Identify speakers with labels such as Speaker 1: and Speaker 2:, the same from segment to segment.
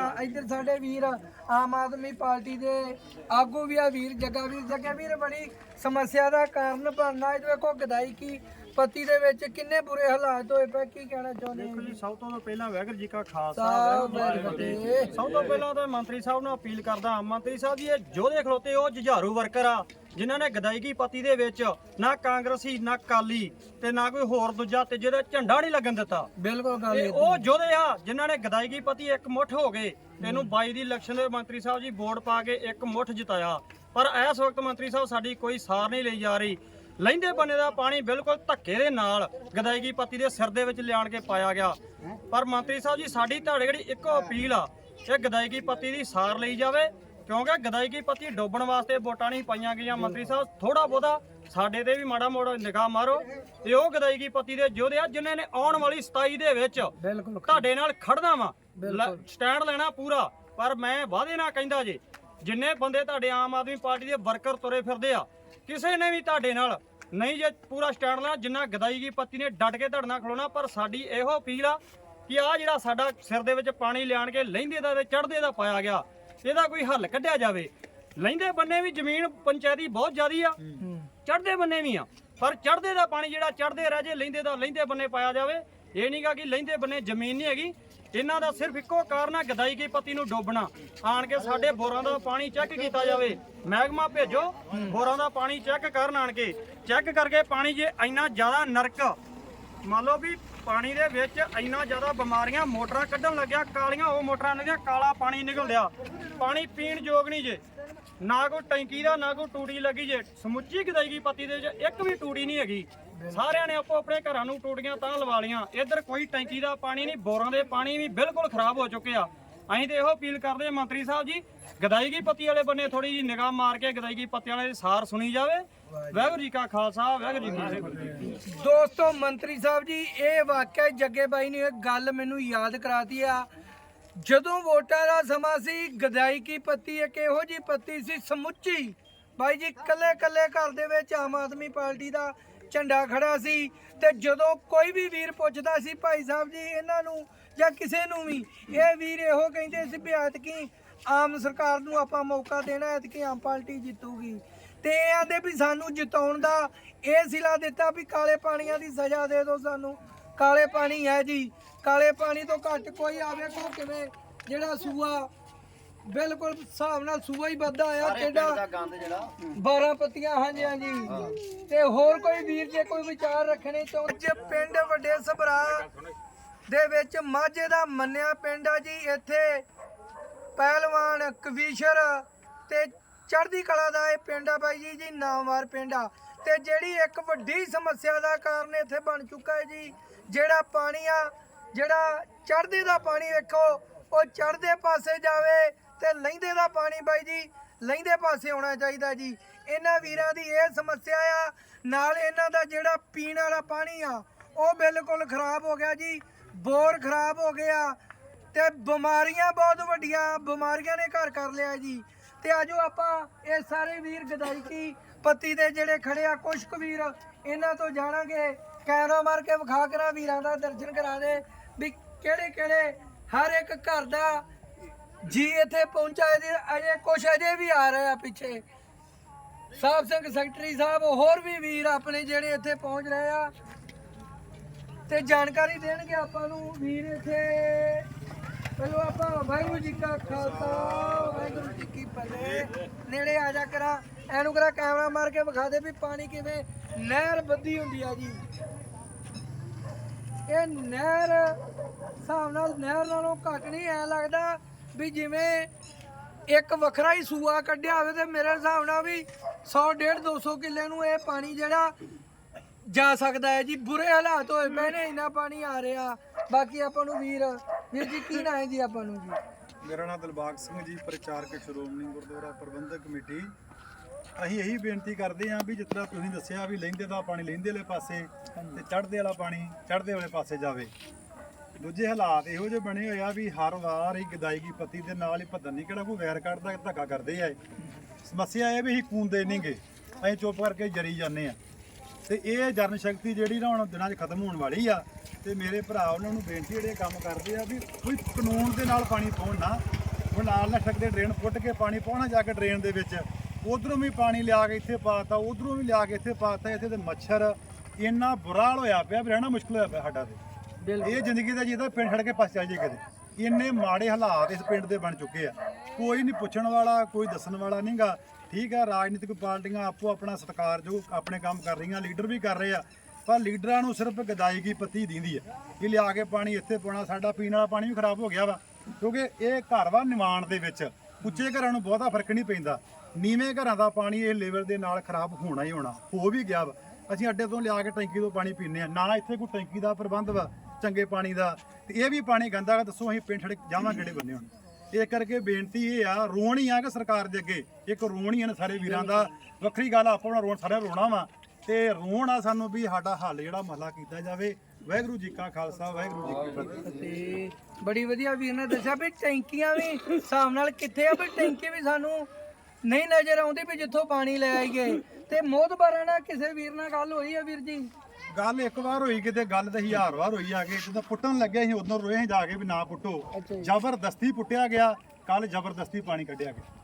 Speaker 1: ਆ, ਇੱਧਰ ਸਾਡੇ ਵੀਰ ਆਮ ਆਦਮੀ ਪਾਰਟੀ ਦੇ ਆਗੂ ਵੀ ਆ, ਵੀਰ ਜੱਗਾ ਵੀਰ ਜੱਗਾ। ਵੀਰ, ਬੜੀ ਸਮੱਸਿਆ ਦਾ ਕਾਰਨ ਬਣਨਾ। ਇਹ ਵੇਖੋ ਗਦਾਈ ਕੀ ਪੱਤੀ ਦੇ ਵਿੱਚ ਕਿੰਨੇ ਬੁਰੇ ਹਾਲਾਤ ਹੋਏ ਪਏ ਕੀ ਕਹਿਣਾ ਚਾਹੁੰਦੇ
Speaker 2: ਦੇਖੋ ਜੀ ਸਭ ਤੋਂ ਪਹਿਲਾਂ ਵਾਹਿਗੁਰੂ ਜੀ ਕਾ ਖਾਲਸਾ
Speaker 1: ਸਾਹਿਬ
Speaker 2: ਵਾਹਿਗੁਰੂ ਜੀ ਕੀ ਫਤਿਹ। ਸਭ ਤੋਂ ਪਹਿਲਾਂ ਤਾਂ ਮੰਤਰੀ ਸਾਹਿਬ ਨੂੰ ਅਪੀਲ ਕਰਦਾ ਹਾਂ ਮੰਤਰੀ ਸਾਹਿਬ ਜੀ ਇਹ ਜੋਧੇ ਖਲੋਤੇ ਉਹ ਜੁਝਾਰੂ ਵਰਕਰ ਆ ਜਿਨ੍ਹਾਂ ਨੇ ਗਦਾਈਗੀ ਪੱਤੀ ਦੇ ਵਿੱਚ ਨਾ ਕਾਂਗਰਸੀ ਨਾ ਕਾਲੀ ਤੇ ਨਾ ਕੋਈ ਹੋਰ ਦੂਜਾ ਤੇ ਜਿਹਦਾ ਝੰਡਾ ਨਹੀਂ ਲੱਗਣ ਦਿੱਤਾ।
Speaker 1: ਬਿਲਕੁਲ ਗੱਲ
Speaker 2: ਤੇ
Speaker 1: ਇਹ
Speaker 2: ਉਹ ਜੋਧੇ ਆ ਜਿਨ੍ਹਾਂ ਨੇ ਗਦਾਈਗੀ ਪਤੀ ਇੱਕ ਮੁੱਠ ਹੋ ਗਏ ਤੇ ਇਹਨੂੰ 22 ਦੀ ਇਲੈਕਸ਼ਨ ਦੇ ਮੰਤਰੀ ਸਾਹਿਬ ਜੀ ਵੋਟ ਪਾ ਕੇ ਇੱਕ ਮੁੱਠ ਜਿਤਾਇਆ। ਪਰ ਇਸ ਵਕਤ ਮੰਤਰੀ ਸਾਹਿਬ ਸਾਡੀ ਕੋਈ ਸਾਰ ਨਹੀਂ ਲਈ ਜਾ ਰਹੀ। ਲਹਿੰਦੇ ਬੰਨੇ ਦਾ ਪਾਣੀ ਬਿਲਕੁਲ ਧੱਕੇ ਦੇ ਨਾਲ ਗਦਾਈਗੀ ਪਤੀ ਦੇ ਸਿਰ ਦੇ ਵਿੱਚ ਲਿਆਣ ਕੇ ਪਾਇਆ ਗਿਆ। ਪਰ ਮੰਤਰੀ ਸਾਹਿਬ ਜੀ ਸਾਡੀ ਤੁਹਾਡੇ ਜਿਹੜੀ ਇੱਕੋ ਅਪੀਲ ਆ ਕਿ ਗਦਾਈਗੀ ਪਤੀ ਦੀ ਸਾਰ ਲਈ ਜਾਵੇ ਕਿਉਂਕਿ ਗਦਾਈਗੀ ਪਤੀ ਡੋਬਣ ਵਾਸਤੇ ਵੋਟਾਂ ਨਹੀਂ ਪਾਈਆਂ ਗਈਆਂ। ਮੰਤਰੀ ਸਾਹਿਬ ਥੋੜਾ ਬਹੁਤਾ ਸਾਡੇ ਤੇ ਵੀ ਮਾੜਾ ਮੋੜਾ ਨਿਗਾਹ ਮਾਰੋ। ਤੇ ਉਹ ਗਦਾਈਗੀ ਪਤੀ ਦੇ ਯੋਧੇ ਆ ਜਿਨ੍ਹਾਂ ਨੇ ਆਉਣ ਵਾਲੀ 27 ਦੇ ਵਿੱਚ
Speaker 1: ਬਿਲਕੁਲ
Speaker 2: ਤੁਹਾਡੇ ਨਾਲ ਖੜਨਾ ਵਾ। ਸਟੈਂਡ ਲੈਣਾ ਪੂਰਾ ਪਰ ਮੈਂ ਵਾਅਦੇ ਨਾਲ ਕਹਿੰਦਾ ਜੀ ਜਿੰਨੇ ਬੰਦੇ ਤੁਹਾਡੇ ਆਮ ਆਦਮੀ ਪਾਰਟੀ ਦੇ ਵਰਕਰ ਤੁਰੇ ਫਿਰਦੇ ਆ ਕਿਸੇ ਨੇ ਵੀ ਤੁਹਾਡੇ ਨਾਲ ਨਹੀਂ ਜੇ ਪੂਰਾ ਸਟੈਂਡ ਲੈਣਾ ਜਿੰਨਾ ਗਦਾਈ ਗਦਾਈਗੀ ਪੱਤੀ ਨੇ ਡਟ ਕੇ ਧੜਨਾ ਖਲੋਣਾ, ਪਰ ਸਾਡੀ ਇਹੋ ਅਪੀਲ ਆ ਕਿ ਆ ਜਿਹੜਾ ਸਾਡਾ ਸਿਰ ਦੇ ਵਿੱਚ ਪਾਣੀ ਲਿਆਣ ਕੇ ਲਹਿੰਦੇ ਦਾ ਤੇ ਚੜ੍ਹਦੇ ਦਾ ਪਾਇਆ ਗਿਆ, ਇਹਦਾ ਕੋਈ ਹੱਲ ਕੱਢਿਆ ਜਾਵੇ। ਲਹਿੰਦੇ ਬੰਨੇ ਵੀ ਜ਼ਮੀਨ ਪੰਚਾਇਤੀ ਬਹੁਤ ਜ਼ਿਆਦੀ ਆ, ਚੜ੍ਹਦੇ ਬੰਨੇ ਵੀ ਆ, ਪਰ ਚੜ੍ਹਦੇ ਦਾ ਪਾਣੀ ਜਿਹੜਾ ਚੜ੍ਹਦੇ ਰਹਿ ਜੇ, ਲਹਿੰਦੇ ਦਾ ਲਹਿੰਦੇ ਬੰਨੇ ਪਾਇਆ ਜਾਵੇ, ਇਹ ਨਹੀਂਗਾ ਕਿ ਲਹਿੰਦੇ ਬੰਨੇ ਜ਼ਮੀਨ ਨਹੀਂ ਹੈਗੀ। ਇਹਨਾਂ ਦਾ ਸਿਰਫ ਇੱਕੋ ਕਾਰਨ ਆ ਗਦਾਈ ਕੀ ਪੱਤੀ ਨੂੰ ਡੋਬਣਾ। ਆਣ ਕੇ ਸਾਡੇ ਬੋਰਾਂ ਦਾ ਪਾਣੀ ਚੈੱਕ ਕੀਤਾ ਜਾਵੇ। ਮਹਿਕਮਾ ਭੇਜੋ, ਬੋਰਾਂ ਦਾ ਪਾਣੀ ਚੈੱਕ ਕਰਨ ਆਣ ਕੇ। ਚੈੱਕ ਕਰਕੇ ਪਾਣੀ ਜੇ ਇੰਨਾ ਜ਼ਿਆਦਾ ਨਰਕ, ਮੰਨ ਲਓ ਵੀ ਪਾਣੀ ਦੇ ਵਿੱਚ ਇੰਨਾ ਜ਼ਿਆਦਾ ਬਿਮਾਰੀਆਂ, ਮੋਟਰਾਂ ਕੱਢਣ ਲੱਗਿਆ, ਕਾਲੀਆਂ, ਉਹ ਮੋਟਰਾਂ ਨਿਕਲੀਆਂ ਕਾਲਾ ਪਾਣੀ ਨਿਕਲ ਨਿਕਲਦਿਆ ਪਾਣੀ ਪੀਣ ਯੋਗ ਨਹੀਂ ਜੇ। ਨਾ ਕੋਈ ਟੈਂਕੀ ਦਾ, ਨਾ ਕੋਈ ਟੂਟੀ ਲੱਗੀ ਜੇ। ਸਮੁੱਚੀ ਗਦਾਈਗੀ ਪੱਤੀ ਦੇ ਵਿੱਚ ਇੱਕ ਵੀ ਟੂਟੀ ਨਹੀਂ ਹੈਗੀ। ਸਾਰਿਆਂ ਨੇ ਆਪੋ ਆਪਣੇ ਘਰਾਂ ਨੂੰ ਟੂਟੀਆਂ ਤਾਂ ਲਵਾ ਲੀਆਂ ਇੱਧਰ ਕੋਈ ਟੈਂਕੀ ਦਾ ਪਾਣੀ ਨਹੀਂ, ਬੋਰਾਂ ਦੇ ਪਾਣੀ ਵੀ ਬਿਲਕੁਲ ਖਰਾਬ ਹੋ ਚੁੱਕੇ ਆ। ਅਸੀਂ ਤੇ ਇਹੋ ਅਪੀਲ ਕਰਦੇ ਹਾਂ, ਮੰਤਰੀ ਸਾਹਿਬ ਜੀ, ਗਦਾਈਗੀ ਪੱਤੀ ਵਾਲੇ ਬੰਨੇ ਥੋੜੀ ਜੀ ਨਿਗਾਹ ਮਾਰ ਕੇ ਗਦਾਈਗੀ ਪੱਤੀ ਵਾਲੇ ਦੀ ਸਾਰ ਸੁਣੀ ਜਾਵੇ। ਵਾਹਿਗੁਰੂ ਜੀ ਕਾ ਖਾਲਸਾ, ਵਾਹਿਗੁਰੂ ਜੀ ਕੀ ਫਤਿਹ।
Speaker 1: ਦੋਸਤੋ, ਮੰਤਰੀ ਸਾਹਿਬ ਜੀ, ਇਹ ਵਾਕਿਆ ਜੱਗੇ ਬਾਈ ਨੇ ਗੱਲ ਮੈਨੂੰ ਯਾਦ ਕਰਾਤੀ ਆ। ਜਦੋਂ ਵੋਟਾਂ ਦਾ ਸਮਾਂ ਸੀ ਗਦਾਈ ਕੀ ਪੱਤੀ ਇੱਕ ਇਹੋ ਜੀ ਪੱਤੀ ਸੀ ਸਮੁੱਚੀ। ਬਾਈ ਜੀ ਕੱਲੇ ਕੱਲੇ ਘਰ ਦੇ ਵਿੱਚ ਆਮ ਆਦਮੀ ਪਾਰਟੀ ਦਾ ਝੰਡਾ ਖੜਾ ਸੀ ਤੇ ਜਦੋਂ ਕੋਈ ਵੀ ਵੀਰ ਪੁੱਛਦਾ ਸੀ ਭਾਈ ਸਾਹਿਬ ਜੀ, ਇਹਨਾਂ ਨੂੰ ਜਾਂ ਕਿਸੇ ਨੂੰ ਵੀ, ਇਹ ਵੀਰ ਇਹੋ ਕਹਿੰਦੇ ਸੀ ਵੀ ਐਤਕੀ ਆਮ ਸਰਕਾਰ ਨੂੰ ਆਪਾਂ ਮੌਕਾ ਦੇਣਾ, ਐਤਕੀ ਆਮ ਪਾਰਟੀ ਜਿੱਤੂਗੀ। ਤੇ ਇਹ ਆਂਦੇ ਵੀ ਸਾਨੂੰ ਜਿਤਾਉਣ ਦਾ ਇਹ ਸਿਲਾ ਦਿੱਤਾ ਵੀ ਕਾਲੇ ਪਾਣੀਆਂ ਦੀ ਸਜ਼ਾ ਦੇ ਦਿਓ ਸਾਨੂੰ। ਕਾਲੇ ਪਾਣੀ ਹੈ ਜੀ, ਕਾਲੇ ਪਾਣੀ ਤੋਂ ਘੱਟ ਕੋਈ ਆਵੇ ਕੋ ਕਿਵੇਂ? ਜਿਹੜਾ ਸੂਆ ਬਿਲਕੁਲ ਹਿਸਾਬ ਨਾਲ ਸੂਆ ਹੀ ਵੱਧਾ ਆ ਕਿਹੜਾ
Speaker 3: ਗੰਦ ਜਿਹੜਾ।
Speaker 1: 12 ਪੱਤੀਆਂ ਹਾਂਜੀ ਹਾਂਜੀ। ਤੇ ਹੋਰ ਕੋਈ ਵੀਰ ਜੇ ਕੋਈ ਵਿਚਾਰ ਰੱਖਣੇ ਚਾਹੁੰਦੇ? ਪਿੰਡ ਵੱਡੇ ਸਭਰਾ ਦੇ ਵਿੱਚ ਮਾਝੇ ਦਾ ਮੰਨਿਆ ਪਿੰਡ ਆ ਜੀ। ਇੱਥੇ ਪਹਿਲਵਾਨ ਕਵੀਸ਼ਰ ਤੇ ਚੜ੍ਹਦੀ ਕਲਾ ਦਾ ਇਹ ਪਿੰਡ ਆ ਬਾਈ ਜੀ ਜੀ ਨਾਮਵਾਰ ਪਿੰਡ ਆ। ਤੇ ਜਿਹੜੀ ਇੱਕ ਵੱਡੀ ਸਮੱਸਿਆ ਦਾ ਕਾਰਨ ਇੱਥੇ ਬਣ ਚੁੱਕਾ ਹੈ ਜੀ ਜਿਹੜਾ ਪਾਣੀ ਆ ਜਿਹੜਾ ਚੜ੍ਹਦੇ ਦਾ ਪਾਣੀ ਵੇਖੋ ਉਹ ਚੜ੍ਹਦੇ ਪਾਸੇ ਜਾਵੇ ਤੇ ਲਹਿੰਦੇ ਦਾ ਪਾਣੀ ਬਾਈ ਜੀ ਲਹਿੰਦੇ ਪਾਸੇ ਆਉਣਾ ਚਾਹੀਦਾ ਜੀ। ਇਹਨਾਂ ਵੀਰਾਂ ਦੀ ਇਹ ਸਮੱਸਿਆ ਆ, ਨਾਲ ਇਹਨਾਂ ਦਾ ਜਿਹੜਾ ਪੀਣ ਵਾਲਾ ਪਾਣੀ ਆ, ਉਹ ਬਿਲਕੁਲ ਖਰਾਬ ਹੋ ਗਿਆ ਜੀ, ਬੋਰ ਖਰਾਬ ਹੋ ਗਿਆ ਤੇ ਬਿਮਾਰੀਆਂ ਬਹੁਤ ਵੱਡੀਆਂ, ਬਿਮਾਰੀਆਂ ਨੇ ਘਰ ਕਰ ਲਿਆ ਜੀ। ਤੇ ਆਜੋ ਆਪਾਂ ਇਹ ਸਾਰੇ ਵੀਰ ਗਦਾਇਕੀ ਪੱਤੀ ਦੇ ਜਿਹੜੇ ਖੜੇ ਆ ਕੁਛ ਕੁ ਵੀਰ, ਇਹਨਾਂ ਤੋਂ ਜਾਣਾਂਗੇ। ਕੈਮਰਾ ਮਾਰ ਕੇ ਵਿਖਾ ਕਰਾਂ, ਵੀਰਾਂ ਦਾ ਦਰਸ਼ਨ ਕਰਾ ਦੇ ਵੀ ਕਿਹੜੇ ਕਿਹੜੇ ਹਰ ਇੱਕ ਘਰ ਦਾ ਜੀ ਇੱਥੇ ਪਹੁੰਚਾ ਇਹਦੇ ਅਜੇ ਕੁਛ ਅਜੇ ਵੀ ਆ ਰਹੇ ਆ ਪਿੱਛੇ। ਸਾਹਿਬ ਸਿੰਘ ਸੈਕਟਰੀ ਸਾਹਿਬ, ਹੋਰ ਵੀ ਵੀਰ ਆਪਣੇ ਜਿਹੜੇ ਇੱਥੇ ਪਹੁੰਚ ਰਹੇ ਆ। ਤੇ ਜਾਣਕਾਰੀ ਦੇਣਗੇ ਆਪਾਂ ਨੂੰ ਵੀਰ ਇੱਥੇ। ਪਹਿਲਾਂ ਆਪਾਂ ਵਾਹਿਗੁਰੂ ਜੀ ਕਾ ਖਾਲਸਾ, ਵਾਹਿਗੁਰੂ ਜੀ ਕੀ ਫਤਿਹ। ਨੇੜੇ ਆ ਜਾ ਕਰਾਂ। ਐਨੂੰ ਕਰਾ ਕੈਮਰਾ ਮਾਰ ਕੇ ਵਿਖਾ ਦੇ ਵੀ ਪਾਣੀ ਕਿਵੇਂ ਨਹਿਰ ਬੱਦੀ ਹੁੰਦੀ ਆ ਜੀ। ਇਹ ਨਹਿਰ, ਹਿਸਾਬ ਨਾਲ ਨਹਿਰ ਨਾਲੋਂ ਘੱਟ ਨਹੀਂ ਐ ਲੱਗਦਾ। ਵੀ ਜਿਵੇਂ ਇੱਕ ਵੱਖਰਾ ਹੀ ਸੂਆ ਕੱਢਿਆ ਹੋਵੇ ਤੇ ਮੇਰੇ ਹਿਸਾਬ ਨਾਲ ਵੀ 100 150 200 ਕਿੱਲੇ ਨੂੰ ਇਹ ਪਾਣੀ ਜਿਹੜਾ ਜਾ ਸਕਦਾ ਹੈ ਜੀ। ਬੁਰੇ ਹਾਲਾਤ ਹੋਏ ਪਏ ਨੇ, ਇੰਨਾ ਪਾਣੀ ਆ ਰਿਹਾ। ਬਾਕੀ ਆਪਾਂ ਨੂੰ ਵੀਰ ਵੀਰ ਜੀ ਕੀ ਨਾਂ ਹੈ ਜੀ ਆਪਾਂ ਨੂੰ ਜੀ?
Speaker 4: ਮੇਰਾ ਨਾਮ ਦਿਲਬਾਗ ਸਿੰਘ ਜੀ, ਪ੍ਰਚਾਰਕ ਸ਼੍ਰੋਮਣੀ ਗੁਰਦੁਆਰਾ ਪ੍ਰਬੰਧਕ ਕਮੇਟੀ। ਅਸੀਂ ਇਹੀ ਬੇਨਤੀ ਕਰਦੇ ਹਾਂ ਵੀ ਜਿਸ ਤਰ੍ਹਾਂ ਤੁਸੀਂ ਦੱਸਿਆ ਵੀ ਲਹਿੰਦੇ ਦਾ ਪਾਣੀ ਲਹਿੰਦੇ ਵਾਲੇ ਪਾਸੇ ਤੇ ਚੜ੍ਹਦੇ ਵਾਲਾ ਪਾਣੀ ਚੜ੍ਹਦੇ ਵਾਲੇ ਪਾਸੇ ਜਾਵੇ। ਦੂਜੇ ਹਾਲਾਤ ਇਹੋ ਜਿਹੇ ਬਣੇ ਹੋਏ ਆ ਵੀ ਹਰ ਵਾਰ ਹੀ ਗਦਾਇਗੀ ਪੱਤੀ ਦੇ ਨਾਲ ਹੀ ਪਤਾ ਨਹੀਂ, ਕਿਹੜਾ ਕੋਈ ਵੈਰ ਕੱਢਦਾ, ਧੱਕਾ ਕਰਦੇ ਆ ਸਮੱਸਿਆ ਇਹ ਵੀ ਅਸੀਂ ਕੂੰਦੇ ਨਹੀਂਗੇ ਅਸੀਂ ਚੁੱਪ ਕਰਕੇ ਜਰੀ ਜਾਂਦੇ ਆ। ਤੇ ਇਹ ਜਨ ਸ਼ਕਤੀ ਜਿਹੜੀ ਨਾ ਹੁਣ ਦਿਨਾਂ 'ਚ ਖਤਮ ਹੋਣ ਵਾਲੀ ਆ, ਤੇ ਮੇਰੇ ਭਰਾ ਉਹਨਾਂ ਨੂੰ ਬੇਨਤੀ ਜਿਹੜੇ ਕੰਮ ਕਰਦੇ ਆ ਵੀ ਕੋਈ ਕਾਨੂੰਨ ਦੇ ਨਾਲ ਪਾਣੀ ਪਾਉਣ ਨਾ, ਹੁਣ ਨਾਲ ਨਾ ਸਕਦੇ ਡਰੇਨ ਫੁੱਟ ਕੇ ਪਾਣੀ ਪਾਉਣਾ ਜਾ ਕੇ ਡਰੇਨ ਦੇ ਵਿੱਚ। ਉਧਰੋਂ ਵੀ ਪਾਣੀ ਲਿਆ ਕੇ ਇੱਥੇ ਪਾਤਾ ਉਧਰੋਂ ਵੀ ਲਿਆ ਕੇ ਇੱਥੇ ਪਾਤਾ ਇੱਥੇ ਤੇ ਮੱਛਰ ਇੰਨਾ ਬੁਰਾ ਹਾਲ ਹੋਇਆ ਪਿਆ ਵੀ ਰਹਿਣਾ ਮੁਸ਼ਕਲ ਹੋਇਆ ਪਿਆ ਸਾਡਾ ਤੇ। ਇਹ ਜ਼ਿੰਦਗੀ ਦਾ ਜਿਹਦਾ ਪਿੰਡ ਛੱਡ ਕੇ ਪਾਸੇ ਚੱਲ ਜੇ ਕਿਤੇ ਇੰਨੇ ਮਾੜੇ ਹਾਲਾਤ ਇਸ ਪਿੰਡ ਦੇ ਬਣ ਚੁੱਕੇ ਆ। ਕੋਈ ਨਹੀਂ ਪੁੱਛਣ ਵਾਲਾ, ਕੋਈ ਦੱਸਣ ਵਾਲਾ ਨਹੀਂਗਾ। ਠੀਕ ਆ, ਰਾਜਨੀਤਿਕ ਪਾਰਟੀਆਂ ਆਪੋ ਆਪਣਾ ਸਤਿਕਾਰ ਜੋ ਆਪਣੇ ਕੰਮ ਕਰ ਰਹੀਆਂ, ਲੀਡਰ ਵੀ ਕਰ ਰਹੇ ਆ। ਪਰ ਲੀਡਰਾਂ ਨੂੰ ਸਿਰਫ ਗਦਾਇਗੀ ਪੱਤੀ ਦਿੰਦੀ ਹੈ ਕਿ ਲਿਆ ਕੇ ਪਾਣੀ ਇੱਥੇ ਪਾਉਣਾ, ਸਾਡਾ ਪੀਣ ਵਾਲਾ ਪਾਣੀ ਵੀ ਖਰਾਬ ਹੋ ਗਿਆ ਵਾ। ਕਿਉਂਕਿ ਇਹ ਘਰ ਵਾ ਨਿਵਾਣ ਦੇ ਵਿੱਚ। ਉੱਚੇ ਘਰਾਂ ਨੂੰ ਬਹੁਤਾ ਫ਼ਰਕ ਨਹੀਂ ਪੈਂਦਾ। ਨੀਵੇਂ ਘਰਾਂ ਦਾ ਪਾਣੀ ਇਹ ਲੇਵਲ ਦੇ ਨਾਲ ਖਰਾਬ ਹੋਣਾ ਹੀ ਹੋਣਾ, ਹੋ ਵੀ ਗਿਆ ਵਾ। ਅਸੀਂ ਅੱਡੇ ਤੋਂ ਲਿਆ ਕੇ ਟੈਂਕੀ ਤੋਂ ਪਾਣੀ ਪੀਂਦੇ ਆ। ਨਾ ਇੱਥੇ ਕੋਈ ਟੈਂਕੀ ਦਾ ਪ੍ਰਬੰਧ ਵਾ। ਚੰਗੇ ਪਾਣੀ ਦਾ। ਤੇ ਇਹ ਵੀ ਪਾਣੀ ਗੰਦਾ ਵਾ ਦੱਸੋ ਅਸੀਂ ਪਿੰਡ ਛੜ ਜਾਵਾਂ ਕਿਹੜੇ ਬੰਨੇ ਹੁਣ। ਇਹ ਕਰਕੇ ਬੇਨਤੀ ਇਹ ਆ ਰੋਣ ਹੀ ਆ ਕਿ ਸਰਕਾਰ ਦੇ ਅੱਗੇ। ਇੱਕ ਰੋਣ ਹੀ ਆ ਸਾਰੇ ਵੀਰਾਂ ਦਾ। ਵੱਖਰੀ ਗੱਲ ਆ, ਆਪਾਂ ਹੁਣ ਰੋਣ ਸਾਰੇ ਰੋਣਾ ਵਾ। ਤੇ ਰੋਣ ਆ ਸਾਨੂੰ ਵੀ ਸਾਡਾ ਹੱਲ ਜਿਹੜਾ ਮਸਲਾ ਕੀਤਾ ਜਾਵੇ। ਵਾਹਿਗੁਰੂ ਜੀ ਕਾ ਖਾਲਸਾ ਵਾਹਿਗੁਰੂ ਜੀ ਕੀ ਫਤਿਹ।
Speaker 1: ਤੇ ਬੜੀ ਵਧੀਆ ਵੀਰ ਨੇ ਦੱਸਿਆ ਵੀ ਟੈਂਕੀਆਂ ਵੀ ਹਿਸਾਬ ਨਾਲ ਕਿੱਥੇ ਆ ਵੀ ਟੈਂਕੀ ਵੀ ਸਾਨੂੰ ਨਹੀਂ ਨਜ਼ਰ ਆਉਂਦੀ ਵੀ ਜਿੱਥੋਂ ਪਾਣੀ ਲੈ ਆਈਏ। ਤੇ ਮੋਦਬਾਰਾਂ ਨਾਲ ਕਿਸੇ ਵੀਰ ਨਾਲ ਗੱਲ ਹੋਈ ਆ ਵੀਰ ਜੀ?
Speaker 4: ਗੱਲ ਇੱਕ ਵਾਰ ਹੋਈ ਕਿਤੇ ਗੱਲ ਤਾਂ ਹਜ਼ਾਰ ਵਾਰ ਹੋਈ ਆ ਕੇ ਜਦੋਂ ਪੁੱਟਣ ਲੱਗੇ ਅਸੀਂ ਉਦੋਂ ਰੋਏ ਜਾ ਕੇ ਵੀ ਨਾ ਪੁੱਟੋ। ਜ਼ਬਰਦਸਤੀ ਪੁੱਟਿਆ ਗਿਆ ਕੱਲ ਜ਼ਬਰਦਸਤੀ ਪਾਣੀ ਕੱਢਿਆ ਗਿਆ।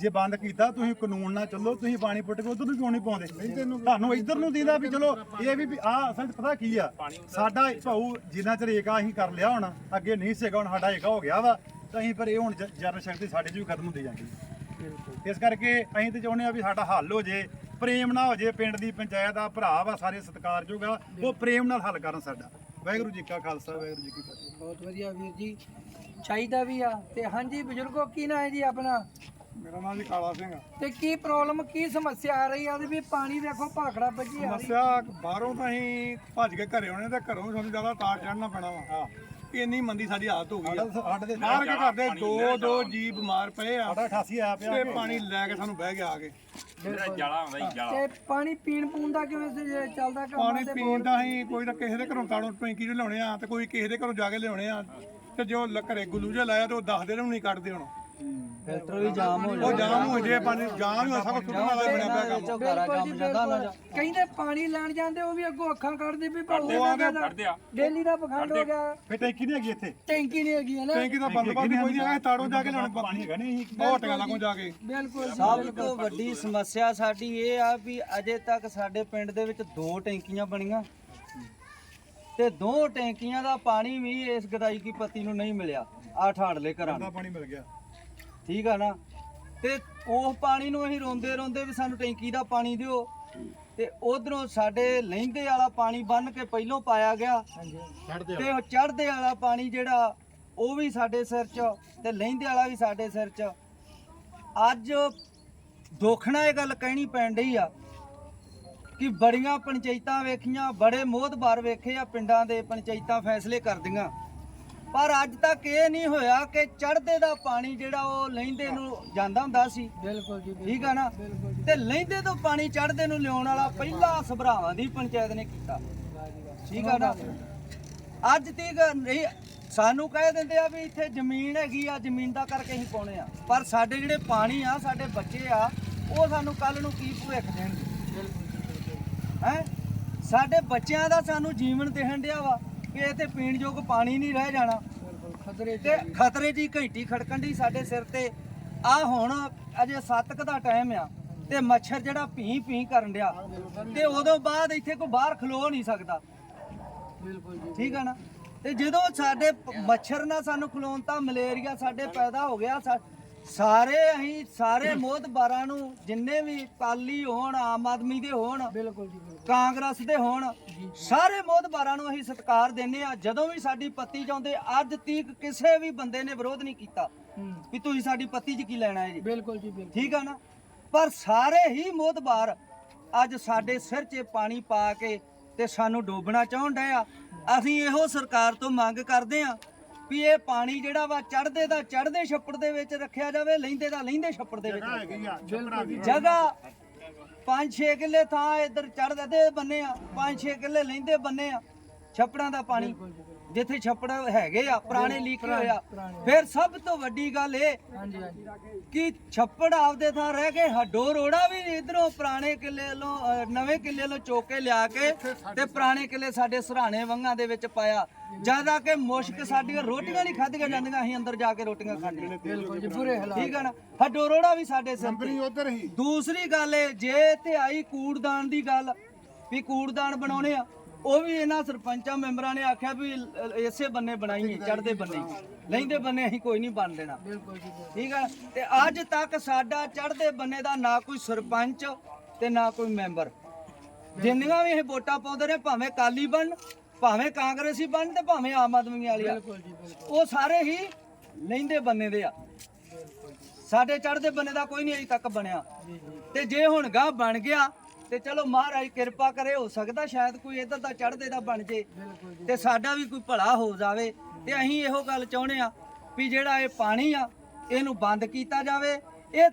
Speaker 4: ਜੇ ਬੰਦ ਕੀਤਾ ਤੁਸੀਂ ਕਾਨੂੰਨ ਨਾਲ ਚੱਲੋ ਤੁਸੀਂ ਪਾਣੀ ਪੁੱਟ ਕੇ ਉਧਰ ਨੂੰ ਕਿਉਂ ਨਹੀਂ ਪਾਉਂਦੇ? ਤੁਹਾਨੂੰ ਇੱਧਰ ਨੂੰ ਦੀਦਾ ਵੀ ਚਲੋ ਇਹ ਵੀ ਆਹ ਅਸਲ ਪਤਾ ਕੀ ਆ? ਸਾਡਾ ਭਾਊ ਜਿੰਨਾ ਚਿਰ ਏਕਾ ਅਸੀਂ ਕਰ ਲਿਆ ਹੁਣ ਅੱਗੇ ਨਹੀਂ ਸੀਗਾ ਹੁਣ ਸਾਡਾ ਏਕਾ ਹੋ ਗਿਆ ਵਾ ਤਾਂ ਅਸੀਂ ਪਰ ਇਹ ਹੁਣ ਜਨ ਸ਼ਕਤੀ ਸਾਡੇ 'ਚ ਵੀ ਖਤਮ ਹੁੰਦੀ ਜਾਂਦੀ ਹੈ। ਇਸ ਕਰਕੇ ਅਸੀਂ ਤੇ ਚਾਹੁੰਦੇ ਆ ਵੀ ਸਾਡਾ ਹੱਲ ਹੋ ਜੇ ਪ੍ਰੇਮ ਨਾਲ ਹੋ ਜੇ ਪਿੰਡ ਦੀ ਪੰਚਾਇਤ ਆ ਭਰਾ ਵਾ ਸਾਰੇ ਸਤਿਕਾਰਯੋਗ ਆ ਉਹ ਪ੍ਰੇਮ ਨਾਲ ਹੱਲ ਕਰਨ ਸਾਡਾ। ਵਾਹਿਗੁਰੂ ਜੀ ਕਾ ਖਾਲਸਾ ਵਾਹਿਗੁਰੂ ਜੀ ਕੀ ਫਤਿਹ।
Speaker 1: ਬਹੁਤ ਵਧੀਆ ਵੀਰ ਜੀ ਚਾਹੀਦਾ ਵੀ ਆ। ਤੇ ਹਾਂਜੀ ਬਜ਼ੁਰਗੋ ਕੀ ਨਾਂ ਹੈ ਜੀ ਆਪਣਾ?
Speaker 3: ਮੇਰਾ ਨਾਮ ਜੀ ਕਾਲਾ ਸਿੰਘ ਆ।
Speaker 1: ਤੇ ਕੀ ਪ੍ਰੋਬਲਮ ਕੀ ਸਮੱਸਿਆ ਆ ਰਹੀ ਆ? ਵੀ ਪਾਣੀ ਵੇਖੋ ਭਾਖੜਾ ਵੱਜੀ ਆ ਰਹੀ।
Speaker 3: ਸਮੱਸਿਆ ਬਾਹਰੋਂ ਤਾਂ ਅਸੀਂ ਭੱਜ ਕੇ ਘਰੇ ਆਉਣੇ ਤੇ ਘਰੋਂ ਸਾਨੂੰ ਜ਼ਿਆਦਾ ਤਾਰ ਚੜਨਾ ਪੈਣਾ ਵਾ। ਇੰਨੀ ਮੰਦੀ ਸਾਡੀ ਹਾਲਤ ਹੋ ਗਈ ਆ।
Speaker 4: ਦੇ
Speaker 3: ਬਾਹਰ ਕੇ ਘਰ ਦੇ ਦੋ ਦੋ ਜੀ ਬਿਮਾਰ ਪਏ ਆ।
Speaker 4: ਸਾਡਾ 88 ਆਇਆ ਪਿਆ
Speaker 3: ਤੇ ਪਾਣੀ ਲੈ ਕੇ ਸਾਨੂੰ ਬਹਿ ਗਿਆ ਆ ਕੇ।
Speaker 1: ਤੇ ਪਾਣੀ ਪੀਣ ਪੂਣ ਦਾ ਕਿਵੇਂ ਸ- ਚੱਲਦਾ ਕੰਮ
Speaker 3: ਪਾਣੀ ਪੀਣ ਦਾ ਅਸੀਂ ਕੋਈ ਤਾਂ ਕਿਸੇ ਦੇ ਘਰੋਂ ਤਾੜੋਂ ਟੈਂਕੀ ਚ ਲਿਆਉਣੇ ਆ ਤੇ ਕੋਈ ਕਿਸੇ ਦੇ ਘਰੋਂ ਜਾ ਕੇ ਲਿਆਉਣੇ ਆ। ਤੇ ਜੋ ਲ- ਘਰੇ ਗੁੱਲੂ ਜਿਹਾ ਲਾਇਆ ਤੇ ਉਹ ਦੱਸਦੇ ਨੂੰ ਨਹੀਂ ਕੱਢਦੇ ਹੁਣ।
Speaker 5: ਫਿਲਟਰ ਵੀ ਜਾਮ ਹੋ
Speaker 3: ਉਹ ਜਾਮ ਹੋ ਜੇ ਪਾਣੀ ਜਾਮ ਹੀ ਹੋ ਸਭ ਸੁਣਨ ਵਾਲਾ ਬਣਿਆ ਪਿਆ ਕੰਮ।
Speaker 5: ਜਾਂਦਾ ਨਾ
Speaker 1: ਕਹਿੰਦੇ ਪਾਣੀ ਲੈਣ ਜਾਂਦੇ ਉਹ ਵੀ ਅੱਗੋਂ ਅੱਖਾਂ ਕੱਢਦੇ ਵੀ ਭਾਊ ਡੇਲੀ ਦਾ ਪਖੰਡ ਹੋ ਗਿਆ।
Speaker 4: ਫੇ ਟੈਂਕੀ ਨਹੀਂ ਹੈਗੀ ਇੱਥੇ।
Speaker 1: ਟੈਂਕੀ ਨਹੀਂ ਹੈਗੀ ਹੈ ਨਾ?
Speaker 3: ਟੈਂਕੀ ਦਾ ਬੰਦ ਬੰਦ ਕੋਈ ਨਹੀਂ ਹੈਗਾ ਤਾੜੋਂ ਜਾ ਕੇ ਲਿਆਉਣੇ
Speaker 4: ਪਾਣੀ ਹੈਗਾ ਨਹੀਂ
Speaker 3: ਬਹੁਤ ਟਗਾ ਲੱਗੋ ਜਾ ਕੇ।
Speaker 1: ਬਿਲਕੁਲ
Speaker 5: ਸਭ ਤੋਂ ਵੱਡੀ ਸਮੱਸਿਆ ਸਾਡੀ ਇਹ ਆ ਵੀ ਅਜੇ ਤੱਕ ਸਾਡੇ ਪਿੰਡ ਦੇ ਵਿੱਚ ਦੋ ਟੈਂਕੀਆਂ ਬਣੀਆਂ। ਤੇ ਦੋ ਟੈਂਕੀਆਂ ਦਾ ਪਾਣੀ ਵੀ ਇਸ ਗਦਾਈ ਕੀ ਪੱਤੀ ਨੂੰ ਨਹੀਂ ਮਿਲਿਆ। ਆ ਠਾੜਲੇ ਘਰਾਂ ਨੂੰ।
Speaker 4: ਦਾ ਪਾਣੀ ਮਿਲ ਗਿਆ।
Speaker 5: ਠੀਕ ਆ ਨਾ? ਤੇ ਉਹ ਪਾਣੀ ਨੂੰ ਅਸੀਂ ਰੋਂਦੇ ਰੋਂਦੇ ਵੀ ਸਾਨੂੰ ਟੈਂਕੀ ਦਾ ਪਾਣੀ ਦਿਓ। ਤੇ ਉਧਰੋਂ ਸਾਡੇ ਲਹਿੰਦੇ ਵਾਲਾ ਪਾਣੀ ਬੰਨ ਕੇ ਪਹਿਲੋਂ ਪਾਇਆ ਗਿਆ। ਤੇ ਉਹ ਚੜ੍ਹਦੇ ਵਾਲਾ ਪਾਣੀ ਜਿਹੜਾ ਉਹ ਵੀ ਸਾਡੇ ਸਿਰ 'ਚ ਤੇ ਲਹਿੰਦੇ ਵਾਲਾ ਵੀ ਸਾਡੇ ਸਿਰ 'ਚ। ਅੱਜ ਦੋਖਣਾ ਇਹ ਗੱਲ ਕਹਿਣੀ ਪੈਣ ਡਈ ਆ ਕਿ ਬੜੀਆਂ ਪੰਚਾਇਤਾਂ ਵੇਖੀਆਂ ਬੜੇ ਮੋਹਤਬਾਰ ਵੇਖੇ ਆ ਪਿੰਡਾਂ ਦੇ ਪੰਚਾਇਤਾਂ ਫੈਸਲੇ ਕਰਦੀਆਂ। ਪਰ ਅੱਜ ਤੱਕ ਇਹ ਨਹੀਂ ਹੋਇਆ ਕਿ ਚੜ੍ਹਦੇ ਦਾ ਪਾਣੀ ਜਿਹੜਾ ਉਹ ਲਹਿੰਦੇ ਨੂੰ ਜਾਂਦਾ ਹੁੰਦਾ ਸੀ।
Speaker 1: ਬਿਲਕੁਲ ਜੀ
Speaker 5: ਠੀਕ ਆ ਨਾ? ਤੇ ਲਹਿੰਦੇ ਤੋਂ ਪਾਣੀ ਚੜ੍ਹਦੇ ਨੂੰ ਲਿਆਉਣ ਵਾਲਾ ਪਹਿਲਾ ਸਭਰਾਵਾਂ ਦੀ ਪੰਚਾਇਤ ਨੇ ਕੀਤਾ। ਠੀਕ ਆ ਨਾ? ਅੱਜ ਤੀਕ ਨਹੀਂ ਸਾਨੂੰ ਕਹਿ ਦਿੰਦੇ ਆ ਵੀ ਇੱਥੇ ਜ਼ਮੀਨ ਹੈਗੀ ਆ ਜ਼ਮੀਨ ਦਾ ਕਰਕੇ ਅਸੀਂ ਪਾਉਣੇ ਆ। ਪਰ ਸਾਡੇ ਜਿਹੜੇ ਪਾਣੀ ਆ ਸਾਡੇ ਬੱਚੇ ਆ ਉਹ ਸਾਨੂੰ ਕੱਲ ਨੂੰ ਕੀ ਭੁੱਖ ਦੇਣਗੇ? ਹੈ? ਸਾਡੇ ਬੱਚਿਆਂ ਦਾ ਸਾਨੂੰ ਜੀਵਨ ਦੇਣ ਡਿਆ ਵਾ। ਕਿ ਇੱਥੇ ਪੀਣ ਯੋਗ ਪਾਣੀ ਨਹੀਂ ਰਹਿ ਜਾਣਾ।
Speaker 1: ਖਤਰੇ
Speaker 5: ਤੇ ਖਤਰੇ ਦੀ ਘੰਟੀ ਖੜਕਣ ਦੀ ਸਾਡੇ ਸਿਰ ਤੇ। ਆ ਹੁਣ ਅਜੇ 7 ਕ ਦਾ ਟਾਈਮ ਆ ਤੇ ਮੱਛਰ ਜਿਹੜਾ ਭੀ ਭੀ ਕਰਨ ਡਿਆ। ਤੇ ਉਦੋਂ ਬਾਅਦ ਇੱਥੇ ਕੋਈ ਬਾਹਰ ਖਲੋ ਨਹੀਂ ਸਕਦਾ।
Speaker 1: ਬਿਲਕੁਲ ਜੀ।
Speaker 5: ਠੀਕ ਆ ਨਾ? ਤੇ ਜਦੋਂ ਸਾਡੇ ਪ- ਮੱਛਰ ਨਾਲ ਸਾਨੂੰ ਖਲੋਣ ਤਾਂ ਮਲੇਰੀਆ ਸਾਡੇ ਪੈਦਾ ਹੋ ਗਿਆ ਸਾਰੇ ਅਸੀਂ ਸਾਰੇ ਮੋਹਤਬਾਰਾਂ ਨੂੰ ਜਿੰਨੇ ਵੀ ਕਾਲੀ ਹੋਣ ਆਮ ਆਦਮੀ ਦੇ ਹੋਣ
Speaker 1: ਬਿਲਕੁਲ ਜੀ
Speaker 5: ਕਾਂਗਰਸ ਦੇ ਹੋਣ ਸਾਰੇ ਮੋਹਤਬਾਰਾਂ ਨੂੰ ਅਸੀਂ ਸਤਿਕਾਰ ਦਿੰਦੇ ਆ ਜਦੋਂ ਵੀ ਸਾਡੀ ਪੱਤੀ ਚਾਹੁੰਦੇ ਅੱਜ ਤੀਕ ਕਿਸੇ ਵੀ ਬੰਦੇ ਨੇ ਵਿਰੋਧ ਨਹੀਂ ਕੀਤਾ ਵੀ ਤੁਸੀਂ ਸਾਡੀ ਪੱਤੀ 'ਚ ਕੀ ਲੈਣਾ ਹੈ ਜੀ।
Speaker 1: ਬਿਲਕੁਲ ਜੀ ਬਿਲਕੁਲ।
Speaker 5: ਠੀਕ ਆ ਨਾ? ਪਰ ਸਾਰੇ ਹੀ ਮੋਹਤਬਾਰ ਅੱਜ ਸਾਡੇ ਸਿਰ 'ਚ ਪਾਣੀ ਪਾ ਕੇ ਤੇ ਸਾਨੂੰ ਡੋਬਣਾ ਡਏ ਆ। ਅਸੀਂ ਇਹੋ ਸਰਕਾਰ ਤੋਂ ਮੰਗ ਕਰਦੇ ਆ ਵੀ ਇਹ ਪਾਣੀ ਜਿਹੜਾ ਵਾ ਚੜਦੇ ਦਾ ਚੜਦੇ ਛੱਪੜ ਦੇ ਵਿੱਚ ਰੱਖਿਆ ਜਾਵੇ ਲੈਂਦੇ ਦਾ ਲੈਂਦੇ ਛੱਪੜ ਦੇ ਵਿੱਚ ਜਗ੍ਹਾ 5-6 ਕਿੱਲੇ ਥਾਂ ਇੱਧਰ ਚੜਦੇ ਦੇ ਬੰਨੇ ਆ 5-6 ਕਿੱਲੇ ਲੈਂਦੇ ਬੰਨੇ ਆ ਛੱਪੜਾਂ ਦਾ ਪਾਣੀ। ਜਿੱਥੇ ਛੱਪੜ ਹੈਗੇ ਆ ਪੁਰਾਣੇ ਲੀਕੇ ਹੋਇਆ ਫਿਰ ਸਭ ਤੋਂ ਵੱਡੀ ਗੱਲ ਇਹ
Speaker 1: ਹਾਂਜੀ ਹਾਂਜੀ।
Speaker 5: ਕਿ ਛੱਪੜ ਆਪਦੇ ਥਾਂ ਰਹਿ ਗਏ ਹੱਡੋ ਰੋੜਾ ਵੀ ਇਧਰੋਂ ਪੁਰਾਣੇ ਕਿੱਲੇ ਅਹ, ਨਵੇਂ ਕਿੱਲੇ ਵੱਲੋਂ ਚੋਕ ਕੇ ਲਿਆ ਕੇ ਤੇ ਪੁਰਾਣੇ ਕਿੱਲੇ ਸਾਡੇ ਸਰਾਣੇ ਵੰਗਾਂ ਦੇ ਵਿੱਚ ਪਾਇਆ। ਜ਼ਿਆਦਾ ਕਿ ਮੁਸ਼ਕ ਸਾਡੀਆਂ ਰੋਟੀਆਂ ਨਹੀਂ ਖਾਧੀਆਂ ਜਾਂਦੀਆਂ ਅਸੀਂ ਅੰਦਰ ਜਾ ਕੇ ਰੋਟੀਆਂ ਖਾਂਦੇ
Speaker 1: ਬਿਲਕੁਲ ਜੀ ਬੁਰੇ ਹਾਲਾਤ
Speaker 5: ਠੀਕ ਹੈ ਨਾ? ਹੱਡੋ ਰੋੜਾ ਵੀ ਸਾਡੇ ਸਿਰ ਤੇ।
Speaker 3: ਉਧਰ ਹੀ।
Speaker 5: ਦੂਸਰੀ ਗੱਲ ਏ ਜੇ ਤੇ ਆਈ ਕੂੜਦਾਨ ਦੀ ਗੱਲ ਵੀ ਕੂੜਦਾਨ ਬਣਾਉਣੇ ਆ ਉਹ ਵੀ ਇਹਨਾਂ ਸਰਪੰਚਾਂ ਮੈਂਬਰਾਂ ਨੇ ਆਖਿਆ ਵੀ ਲ- ਇਸੇ ਬੰਨੇ ਬਣਾਈਏ ਚੜਦੇ ਬੰਨੇ। ਹੀ। ਲਹਿੰਦੇ ਬੰਨੇ ਅਸੀਂ ਕੋਈ ਨਹੀਂ ਬਣ ਦੇਣਾ। ਠੀਕ ਆ? ਤੇ ਅੱਜ ਤੱਕ ਸਾਡਾ ਚੜਦੇ ਬੰਨੇ ਦਾ ਨਾ ਕੋਈ ਸਰਪੰਚ ਤੇ ਨਾ ਕੋਈ ਮੈਂਬਰ। ਜਿੰਨੀਆਂ ਵੀ ਇਹ ਵੋਟਾਂ ਪਾਉਂਦੇ ਨੇ ਭਾਵੇਂ ਕਾਲੀ ਬਣ ਭਾਵੇਂ ਕਾਂਗਰਸੀ ਬਣ ਤੇ ਭਾਵੇਂ ਆਮ ਆਦਮੀ ਵਾਲੀ ਆ। ਉਹ ਸਾਰੇ ਹੀ ਲਹਿੰਦੇ ਬੰਨੇ ਦੇ ਆ। ਸਾਡੇ ਚੜ੍ਹਦੇ ਬੰਨੇ ਦਾ ਕੋਈ ਨਹੀਂ ਅਜੇ ਤੱਕ ਬਣਿਆ। ਤੇ ਜੇ ਹੁਣ ਗਾਂ ਬਣ ਗਿਆ ਤੇ ਚਲੋ ਮਹਾਰਾਜ ਕਿਰਪਾ ਕਰੇ, ਹੋ ਸਕਦਾ ਸ਼ਾਇਦ ਕੋਈ ਇਧਰ ਦਾ ਚੜ੍ਹਦੇ ਦਾ ਬਣ ਜੇ। ਤੇ ਸਾਡਾ ਵੀ ਕੋਈ ਭਲਾ ਹੋ ਜਾਵੇ। ਤੇ ਅਸੀਂ ਇਹੋ ਗੱਲ ਚਾਹੁੰਦੇ ਆ ਵੀ ਜਿਹੜਾ ਇਹ ਪਾਣੀ ਆ, ਇਹਨੂੰ ਬੰਦ ਕੀਤਾ ਜਾਵੇ। ਇਹ